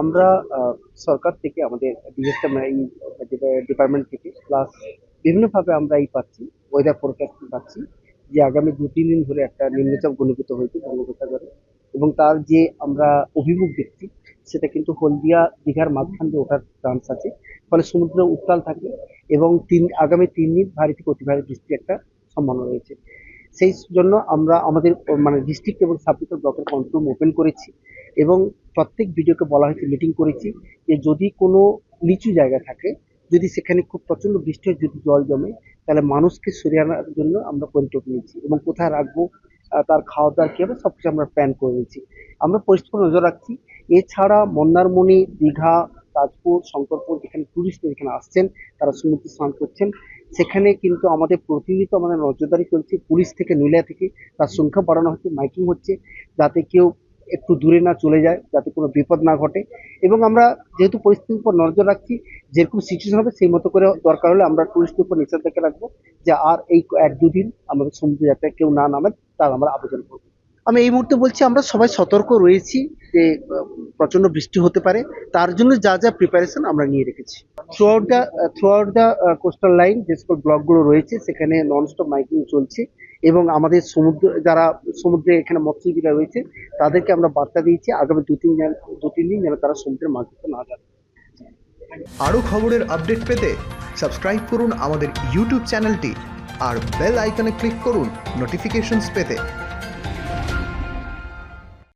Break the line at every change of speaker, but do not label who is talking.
আমরা সরকার থেকে আমাদের ডিপার্টমেন্ট থেকে প্লাস বিভিন্নভাবে আমরা এই পাচ্ছি ওয়েদার ফোরকাস্ট পাচ্ছি, যে আগামী দু তিন দিন ধরে একটা নিম্নচাপ ঘনীভূত হয়েছে বঙ্গোপসাগরে এবং তার যে আমরা অভিমুখ দেখছি, সেটা কিন্তু হলদিয়া দীঘার মাঝখান দিয়ে ওঠার চান্স আছে। ফলে সমুদ্র উত্তাল থাকবে এবং তিন, আগামী তিন দিন ভারী থেকে অতি ভারী বৃষ্টির একটা সম্ভাবনা রয়েছে। সেই জন্য আমরা আমাদের মানে ডিস্ট্রিক্ট এবং সাবডিভিশন ব্লকের কন্ট্রোল ওপেন করেছি এবং প্রত্যেক ভিডিওকে বলা হয়েছে মিটিং করেছি যে যদি কোনো নিচু জায়গা থাকে, যদি সেখানে খুব প্রচণ্ড বৃষ্টি হয়, যদি জল জমে, তাহলে মানুষকে সরিয়ে আনার জন্য আমরা পরিটোপ নিয়েছি এবং কোথায় রাখব তার খাওয়া দাওয়া কী হবে সব কিছু আমরা প্ল্যান করে নিয়েছি। আমরা পরিষ্কার নজর রাখছি। এছাড়া মন্দারমণি, দীঘা, তাজপুর, শঙ্করপুর, যেখানে টুরিস্ট এখানে আসছেন, তারা সমুদ্রে স্নান করছেন। সেখানে কিন্তু আমাদের প্রতিনিয়ত আমাদের নজরদারি চলছে, পুলিশ থেকে নৈলা থেকে তার সংখ্যা বাড়ানো হচ্ছে, মাইকিং হচ্ছে, যাতে কেউ একটু দূরে না চলে যায়, যাতে কোনো বিপদ না ঘটে। এবং আমরা যেহেতু পরিস্থিতির উপর নজর রাখছি, যেরকম সিচুয়েশন হবে সেই মতো করে দরকার হলে আমরা টুরিস্টের উপর নিষেধাজ্ঞা রাখব যে আর এই এক দুদিন আমাদের সমুদ্র যাত্রায় কেউ না নামে, তার আমরা আবেদন করব। আমি এই মুহূর্তে বলছি, আমরা সবাই সতর্ক রয়েছি। যে আহ, প্রচণ্ড বৃষ্টি হতে পারে তার জন্য যা যা প্রিপারেশন আমরা নিয়ে রেখেছি। Throughout the throughout the coastal line যে সকল ব্লকগুলো রয়েছে সেখানে ননস্টপ মাইকিং চলছে এবং আমাদের সমুদ্র যারা সমুদ্রে এখানে মৎস্যজীবীরা রয়েছে তাদেরকে আমরা বার্তা দিয়েছি আগামী দু তিন দু তিন দিন যেন তারা সমুদ্রে মাছ ধরতে না যায়।
আরও খবরের আপডেট পেতে সাবস্ক্রাইব করুন আমাদের ইউটিউব চ্যানেলটি আর বেল আইকনে ক্লিক করুন নোটিফিকেশনস পেতে।